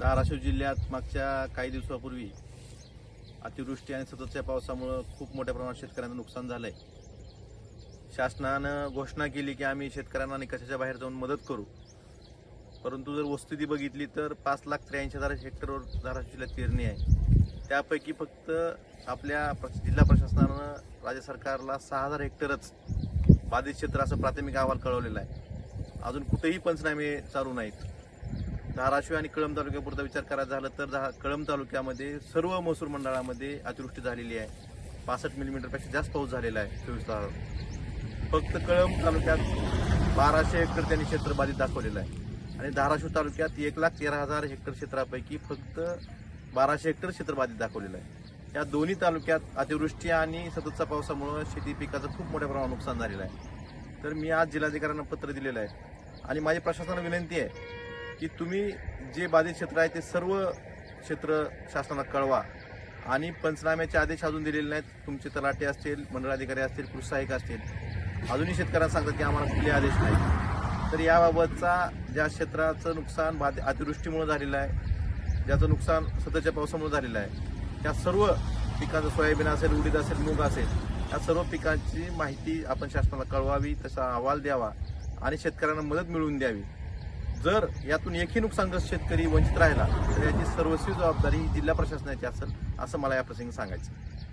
धाराशिव जिल्ह्यात मागच्या काही दिवसापूर्वी अतिवृष्टी आणि सततच्या पावसामुळं खूप मोठ्या प्रमाणात शेतकऱ्यांचं नुकसान झालंय. शासनानं घोषणा केली की आम्ही शेतकऱ्यांना निकषाच्या बाहेर जाऊन मदत करू. परंतु जर वस्तुस्थिती बघितली तर पाच लाख त्र्याऐंशी हजार हेक्टरवर धाराशिव जिल्ह्यात पेरणी आहे. त्यापैकी फक्त आपल्या प्र- जिल्हा प्रशासनानं राज्य सरकारला सहा हजार हेक्टरच बाधित क्षेत्र असं प्राथमिक अहवाल कळवलेला आहे. अजून कुठेही पंचनामे चालू नाहीत. धाराशिव आणि कळंब तालुक्यापुरता विचार करायचा झाला तर कळंब तालुक्यामध्ये सर्व महसूल मंडळामध्ये अतिवृष्टी झालेली आहे. पासष्ट मिलीमीटरपेक्षा जास्त पाऊस झालेला आहे चोवीस तास. फक्त कळंब तालुक्यात बाराशे हेक्टर त्यांनी क्षेत्र बाधित दाखवलेलं आहे. आणि धाराशिव तालुक्यात एक लाख तेरा हजार हेक्टर क्षेत्रापैकी फक्त बाराशे हेक्टर क्षेत्र बाधित दाखवलेलं आहे. या दोन्ही तालुक्यात अतिवृष्टी आणि सततच्या पावसामुळं शेती पिकाचं खूप मोठ्या प्रमाणात नुकसान झालेलं आहे. तर मी आज जिल्हाधिकाऱ्यांना पत्र दिलेलं आहे. आणि माझी प्रशासनाला विनंती आहे की तुम्ही जे बाधित क्षेत्र आहे ते सर्व क्षेत्र शासनाला कळवा. आणि पंचनाम्याचे आदेश अजून दिलेले नाहीत. तुमचे तलाटे असतील मंडळाधिकारी असतील कृषी असतील. अजूनही शेतकऱ्यांना सांगतात की आम्हाला कुठले आदेश नाही तर याबाबतचा ज्या क्षेत्राचं नुकसान बाध- अतिवृष्टीमुळे झालेलं आहे ज्याचं नुकसान सततच्या पावसामुळे झालेलं आहे त्या सर्व पिकांचं सोयाबीन असेल उडीद असेल मूग असेल या सर्व पिकांची माहिती आपण शासनाला कळवावी तसा अहवाल द्यावा आणि शेतकऱ्यांना मदत मिळवून द्यावी. जर यातून एकही नुकसानग्रस्त शेतकरी वंचित राहिला तर याची सर्वस्वी जबाबदारी जिल्हा प्रशासनाची असेल असं मला या प्रसंगी सांगायचं